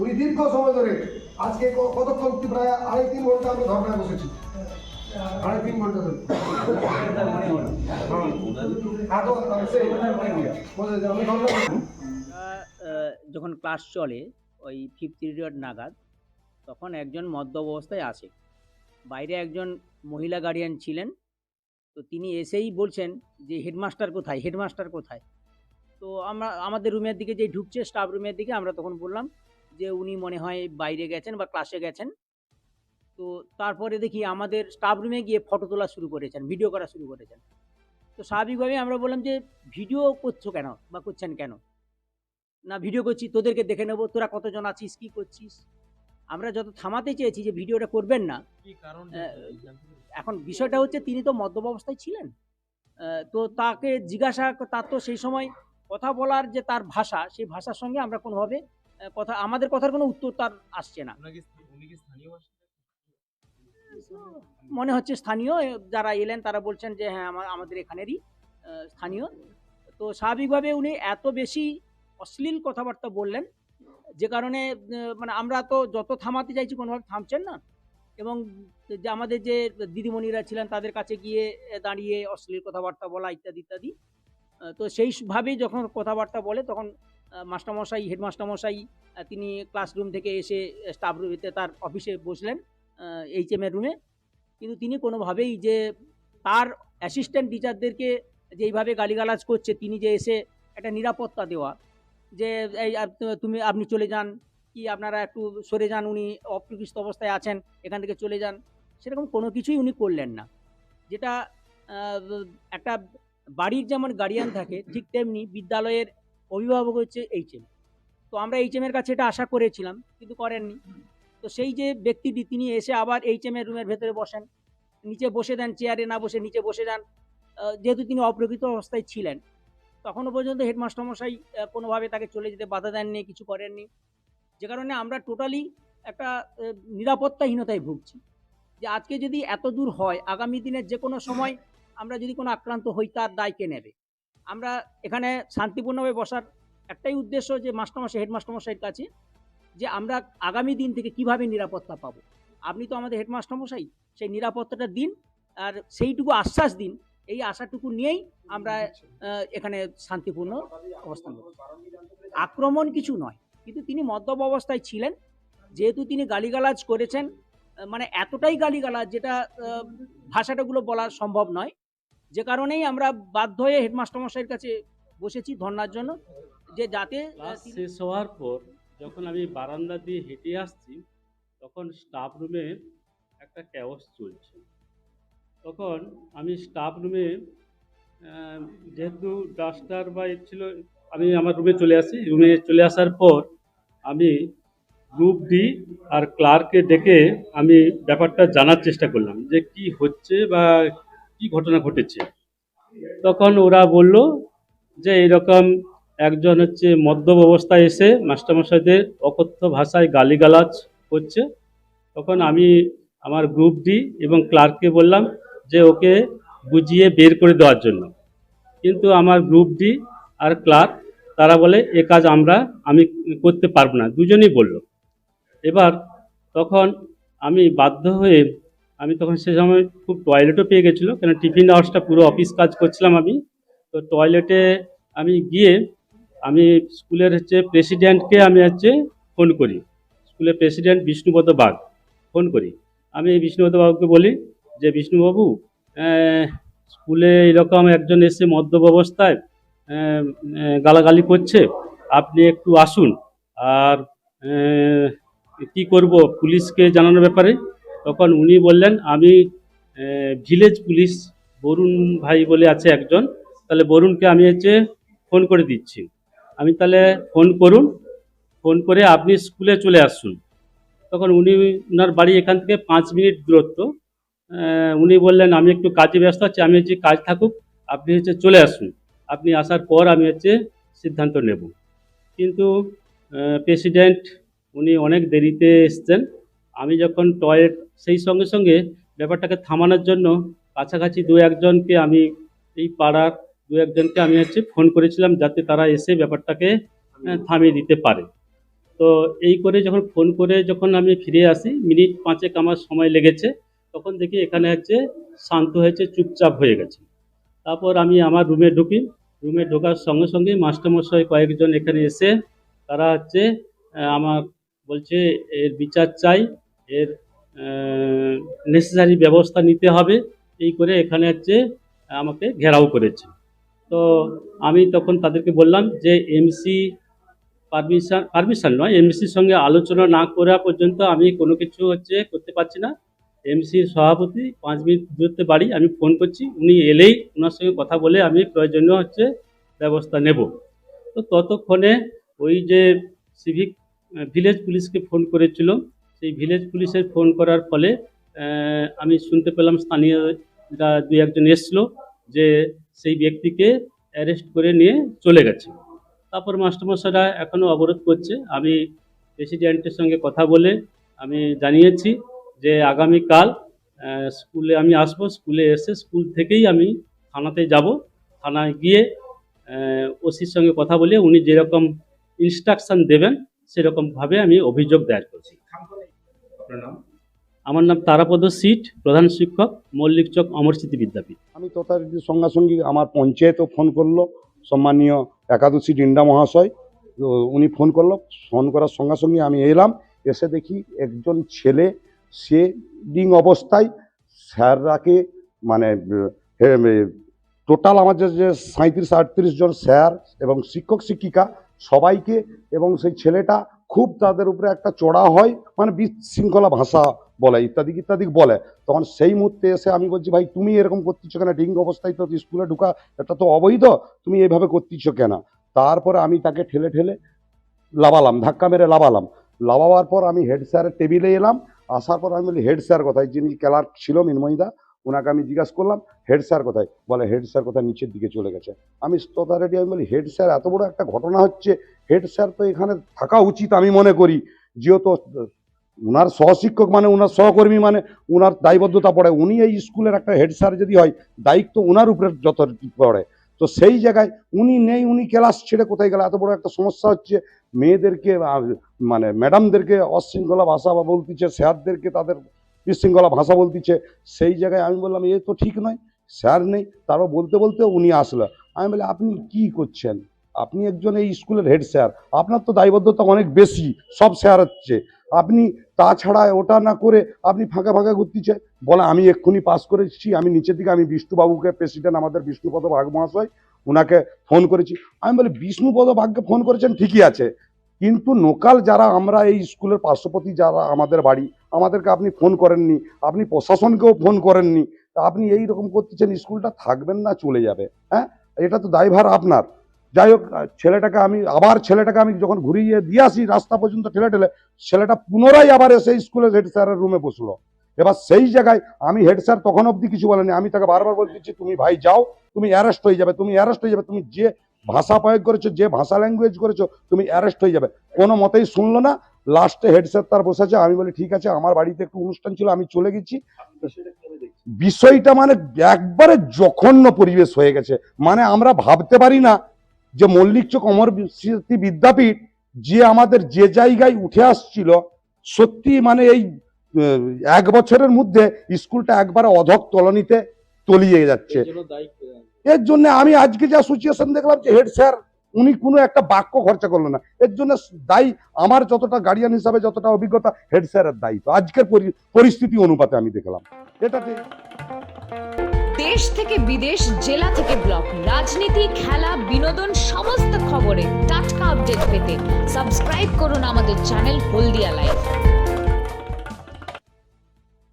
উনি দীর্ঘ সময় ধরে আজকে কতক্ষণ প্রায় আড়াই তিন ঘণ্টা আমরা ধর্নায় বসেছি? আড়াই তিন ঘণ্টা ধরে। যখন ক্লাস চলে, ওই ফিফথ পিরিয়ড নাগাদ, তখন একজন মদ্য অবস্থায় আসে। বাইরে একজন মহিলা গার্ডিয়ান ছিলেন। তো তিনি এসেই বলছেন যে হেডমাস্টার কোথায়? হেডমাস্টার কোথায়? তো আমরা, আমাদের রুমের দিকে যে ঢুকছে স্টাফ রুমের দিকে আমরা তখন বললাম যে উনি মনে হয় বাইরে গেছেন বা ক্লাসে গেছেন। তো তারপরে দেখি আমাদের স্টাফ রুমে গিয়ে ফটো তোলা শুরু করেছেন ভিডিও করা শুরু করেছেন। তো স্বাভাবিকভাবেই আমরা বললাম যে ভিডিও করছ কেন বা করছেন কেন? না ভিডিও করছি তোদেরকে দেখে নেব তোরা কতজন আছিস কি করছিস? আমরা যত থামাতে চেয়েছি যে ভিডিওটা করবেন না কারণ এখন বিষয়টা হচ্ছে তিনি তো মদ্যপ অবস্থায় ছিলেন তো তাকে জিজ্ঞাসা তার তো সেই সময় কথা বলার যে তার ভাষা সেই ভাষার সঙ্গে আমরা কোনোভাবে কথা আমাদের কথার কোনো উত্তর তার আসছে না। মনে হচ্ছে স্থানীয় যারা এলেন তারা বলছেন যে হ্যাঁ আমার আমাদের এখানেরই স্থানীয়। তো স্বাভাবিকভাবে উনি এত বেশি অশ্লীল কথাবার্তা বললেন যে কারণে মানে আমরা তো যত থামাতে চাইছি কোনোভাবে থামছেন না। এবং যে আমাদের যে দিদিমণিরা ছিলেন তাদের কাছে গিয়ে দাঁড়িয়ে অশ্লীল কথাবার্তা বলা ইত্যাদি ইত্যাদি। তো সেইভাবেই যখন কথাবার্তা বলে তখন মাস্টারমশাই, হেডমাস্টারমশাই তিনি ক্লাসরুম থেকে এসে স্টাফ রুমেতে তার অফিসে বসলেন এইচ এম এর রুমে কিন্তু তিনি কোনোভাবেই যে তার অ্যাসিস্ট্যান্ট টিচারদেরকে যেইভাবে গালিগালাজ করছে, তিনি যে এসে একটা নিরাপত্তা দেওয়া, যে এই তুমি আপনি চলে যান, কি আপনারা একটু সরে যান, উনি অপ্রকৃষ্ট অবস্থায় আছেন, এখান থেকে চলে যান, সেরকম কোনো কিছুই উনি করলেন না। যেটা একটা বাড়ির যেমন গার্ডিয়ান থাকে, ঠিক তেমনি বিদ্যালয়ের অভিভাবক হচ্ছে এইচ এম তো আমরা এইচ এর কাছে এটা আশা করেছিলাম, কিন্তু করেননি। তো সেই যে ব্যক্তিটি, তিনি এসে আবার এইচ এম এর রুমের ভেতরে বসেন। নিচে বসে দেন চেয়ারে না বসে নিচে বসে যান যেহেতু তিনি অপ্রকৃত অবস্থায় ছিলেন। তখনও পর্যন্ত হেডমাস্টারমশাই কোনোভাবে তাকে চলে যেতে বাধা দেননি, কিছু করেননি। যে কারণে আমরা টোটালি একটা নিরাপত্তাহীনতায় ভুগছি। যে আজকে যদি এত দূর হয়, আগামী দিনের যে কোনো সময় আমরা যদি কোনো আক্রান্ত হই, তার দায় কে নেবে? আমরা এখানে শান্তিপূর্ণভাবে বসার একটাই উদ্দেশ্য যে মাস্টারমশাই, হেডমাস্টারমশাইয়ের কাছে যে আমরা আগামী দিন থেকে কীভাবে নিরাপত্তা পাবো। আপনি তো আমাদের হেডমাস্টারমশাই, সেই নিরাপত্তাটা দিন আর সেইটুকু আশ্বাস দিন, এই আশাটুকু নিয়েই আমরা এখানে শান্তিপূর্ণ অবস্থান আক্রমণ কিছু নয়, কিন্তু তিনি মদ্যপ অবস্থায় ছিলেন। যেহেতু তিনি গালিগালাজ করেছেন মানে এতটাই গালিগালাজ যেটা ভাষাটাগুলো বলা সম্ভব নয় যে কারণেই আমরা বাধ্য হয়ে হেডমাস্টারমশাইয়ের কাছে বসেছি ধর্নার জন্য যে যাতে শেষ হওয়ার পর যখন আমি বারান্দা দিয়ে হেঁটে আসছি তখন স্টাফ রুমে একটা ক্যাওস চলছে। তখন আমি স্টাফ রুমে যেহেতু ডাস্টার বা ছিল আমি আমার রুমে চলে আসি। রুমে চলে আসার পর আমি গ্রুপ ডি আর ক্লার্ককে ডেকে আমি ব্যাপারটা জানার চেষ্টা করলাম যে কি হচ্ছে বা কি ঘটনা ঘটেছে? তখন ওরা বলল যে এরকম একজন হচ্ছে মদ্যপ অবস্থায় এসে মাস্টারমশাইদের অকথ্য ভাষায় গালিগালাজ করছে। তখন আমি আমার গ্রুপ ডি এবং ক্লার্ককে বললাম যে ওকে বুঝিয়ে বের করে দেওয়ার জন্য। কিন্তু আমার গ্রুপ ডি আর ক্লার্ক তারা বলে, এ কাজ আমরা, আমি করতে পারব না। দুজনেই বলল। এবার তখন আমি বাধ্য হয়ে আমি তখন সে সময় খুব টয়লেটও পেয়ে গেছিল কেন টিফিন আওয়ার্সটা পুরো অফিস কাজ করছিলাম আমি। তো টয়লেটে আমি গিয়ে আমি স্কুলের হচ্ছে প্রেসিডেন্টকে আমি হচ্ছে ফোন করি। স্কুলের প্রেসিডেন্ট বিষ্ণুপদ বাগ ফোন করি। আমি বিষ্ণুপদ বাবুকে বলি যে, বিষ্ণুবাবু স্কুলে এরকম একজন এসে মদ্যপ অবস্থায় গালাগালি করছে, আপনি একটু আসুন। আর কি করব, পুলিশকে জানানোর ব্যাপারে? তখন উনি বললেন, আমি ভিলেজ পুলিশ, বরুণ ভাই বলে আছে একজন, তাহলে বরুণকে আমি হচ্ছে ফোন করে দিচ্ছি। আমি তাহলে ফোন করুন, ফোন করে আপনি স্কুলে চলে আসুন। তখন উনি ওনার বাড়ি এখান থেকে পাঁচ মিনিট দূরত্ব। উনি বললেন, আমি একটু কাজে ব্যস্ত আছি, আমি হচ্ছে কাজ থাকুক, আপনি হচ্ছে চলে আসুন। আপনি আসার পর আমি হচ্ছে সিদ্ধান্ত নেব। কিন্তু প্রেসিডেন্ট, উনি অনেক দেরিতে এসছেন। আমি যখন টয়লেট সেই সঙ্গে সঙ্গে ব্যাপারটাকে থামানোর জন্য কাছাকাছি দু একজনকে আমি এই পাড়ার দু একজনকে আমি হচ্ছে ফোন করেছিলাম যাতে তারা এসে ব্যাপারটাকে থামিয়ে দিতে পারে। তো এই করে যখন ফোন করে যখন আমি ফিরে আসি, মিনিট পাঁচেক আমার সময় লেগেছে, তখন দেখি এখানে হচ্ছে শান্ত হয়েছে, চুপচাপ হয়ে গেছে। তারপর আমি আমার রুমে ঢুকি। রুমে ঢোকার সঙ্গে সঙ্গে মাস্টারমশাই কয়েকজন এখানে এসে তারা হচ্ছে আমার বলছে এর বিচার চাই। এর নেসেসারি ব্যবস্থা নিতে হবে। এই করে এখানে হচ্ছে আমাকে ঘেরাও করেছে। তো আমি তখন তাদেরকে বললাম যে এমসি পারমিশন পারমিশন নয় এমসির সঙ্গে আলোচনা না করা পর্যন্ত আমি কোনো কিছু হচ্ছে করতে পারছি না। এমসির সভাপতি পাঁচ মিনিট দূরত্বে বাড়ি, আমি ফোন করছি, উনি এলেই ওনার সঙ্গে কথা বলে আমি প্রয়োজনীয় হচ্ছে ব্যবস্থা নেব। তো ততক্ষণে ওই যে সিভিক ভিলেজ পুলিশকে ফোন করেছিল সেই ভিলেজ পুলিশের ফোন করার ফলে আমি শুনতে পেলাম স্থানীয়রা দুই একজন এসছিল যে সেই ব্যক্তিকে অ্যারেস্ট করে নিয়ে চলে গেছে। তারপর মাস্টারমশাইরা এখনও অবরোধ করছে। আমি প্রেসিডেন্টের সঙ্গে কথা বলে আমি জানিয়েছি যে আগামীকাল স্কুলে আমি আসব, স্কুলে এসে স্কুল থেকেই আমি থানাতে যাব। থানায় গিয়ে ওসির সঙ্গে কথা বলে উনি যেরকম ইনস্ট্রাকশন দেবেন, সেরকমভাবে আমি অভিযোগ দায়ের করছি। আপনার নাম? আমার নাম তারাপদ সিট প্রধান শিক্ষক মল্লিক চক অমর স্মৃতি বিদ্যাপীঠ। আমি তথারীতি সঙ্গে সঙ্গে আমার পঞ্চায়েতও ফোন করল সম্মানীয় একাদশী ডিন্ডা মহাশয় তো উনি ফোন করল ফোন করার সঙ্গে সঙ্গে আমি এলাম এসে দেখি একজন ছেলে সে ডিং অবস্থায় স্যাররাকে মানে টোটাল আমাদের যে সাঁত্রিশ আটত্রিশ জন স্যার এবং শিক্ষক শিক্ষিকা সবাইকে এবং সেই ছেলেটা খুব তাদের উপরে একটা চড়া হয় মানে বিশৃঙ্খলা ভাষা বলে, ইত্যাদি ইত্যাদি বলে। তখন সেই মুহূর্তে এসে আমি বলছি, ভাই, তুমি এরকম করতেছো কেন? ডিঙ্গ অবস্থায় তো স্কুলে ঢুকা, এটা তো অবৈধ, তুমি এইভাবে করতেছো কেন? তারপরে আমি তাকে ঠেলে ঠেলে লাবালাম ধাক্কা মেরে লাবালাম লাবাবার পর আমি হেড স্যারের টেবিলে এলাম, আসার পর আমি বলি হেড স্যার কোথায়? যিনি ক্লার্ক ছিল মিনময়দা ওনাকে আমি জিজ্ঞাসা করলাম, হেড স্যার কোথায়? বলে, হেড স্যার কোথায় নিচের দিকে চলে গেছে। আমি তথারেটি আমি বলি, হেড স্যার, এত বড় একটা ঘটনা হচ্ছে। হেড স্যার তো এখানে থাকা উচিত আমি মনে করি। যেহেতু ওনার সহশিক্ষক মানে ওনার সহকর্মী মানে ওনার দায়বদ্ধতা পড়ে। উনি এই স্কুলের একটা হেড স্যার যদি হয়, দায়িত্ব ওনার উপরে যত পড়ে। তো সেই জায়গায় উনি নেই, উনি ক্লাস ছেড়ে কোথায় গেলে? এত বড় একটা সমস্যা হচ্ছে। মেয়েদেরকে মানে ম্যাডামদেরকে অশৃঙ্খলা ভাষা বা বলতিছে, স্যারদেরকে তাদের বিশৃঙ্খলা ভাষা বলতিছে, সেই জায়গায় আমি বললাম, এ তো ঠিক নয়, স্যার নেই। তারপর বলতে বলতে উনি আসলো। আমি বলি আপনি কি করছেন? আপনি একজন এই স্কুলের হেড স্যার। আপনার তো দায়বদ্ধতা অনেক বেশি, সব স্যার হচ্ছে। আপনি তাছাড়া ওটা না করে আপনি ফাঁকা ফাঁকা ঘুরতেছে? বলে, আমি এক্ষুনি পাস করেছি, আমি নিচের দিকে আমি বিষ্ণুবাবুকে প্রেসিডেন্ট, আমাদের বিষ্ণুপদ ভাগ মহাশয় ওনাকে ফোন করেছি। আমি বলি, বিষ্ণুপদ ভাগকে ফোন করেছেন, ঠিকই আছে। কিন্তু লোকাল যারা, আমরা এই স্কুলের পার্শ্বপতি যারা আমাদের বাড়ি, আমাদেরকে আপনি ফোন করেননি, আপনি প্রশাসনকেও ফোন করেননি, তা আপনি এই রকম করতেছেন, স্কুলটা থাকবেন না, চলে যাবে। হ্যাঁ? এটা তো দায়ভার আপনার। যাই হোক ছেলেটাকে আমি, আবার ছেলেটাকে আমি যখন ঘুরিয়ে দিয়ে আসি, রাস্তা পর্যন্ত ঠেলে ঠেলে, ছেলেটা পুনরায় আবার এসে স্কুলের হেড স্যারের রুমে বসল। এবার সেই জায়গায় আমি হেড স্যার তখন অবধি কিছু বলেনি আমি তাকে বারবার বলতেছি তুমি ভাই যাও, তুমি অ্যারেস্ট হয়ে যাবে, তুমি অ্যারেস্ট হয়ে যাবে, তুমি যে ভাষা প্রয়োগ করেছ যে ভাষা ল্যাঙ্গুয়েজ করেছ তুমি অ্যারেস্ট হয়ে যাবে। কোনো মতেই শুনলো না লাস্টে হেড স্যার তার বসেছে আমি বলি ঠিক আছে আমার বাড়িতে একটু অনুষ্ঠান ছিল আমি চলে গেছি। বিষয়টা মানে একবারে জঘন্য পরিবেশ হয়ে গেছে। মানে আমরা ভাবতে পারি না যে মল্লিক চোখ অমর স্মৃতি বিদ্যাপীঠ যে আমাদের যে জায়গায় উঠে আসছিল সত্যি মানে এই এক বছরের মধ্যে স্কুলটা একবারে অধক তলনিতে তলিয়ে যাচ্ছে। এর জন্য আমি আজকে যে অ্যাসোসিয়েশন দেখলাম যে হেড স্যার উনি কোনো একটা বাক্য খরচা করল না। এর জন্য দায়ী, আমার যতটা গার্ডিয়ান হিসাবে যতটা অভিজ্ঞতা হেড স্যারের দায়িত্ব। আজকের পরি- পরিস্থিতি অনুপাতে আমি দেখলাম। এটাতে দেশ থেকে বিদেশ, জেলা থেকে ব্লক, রাজনীতি, খেলা, বিনোদন, সমস্ত খবরে টাটকা আপডেট পেতে সাবস্ক্রাইব করুন আমাদের চ্যানেল হলদিয়া লাইভ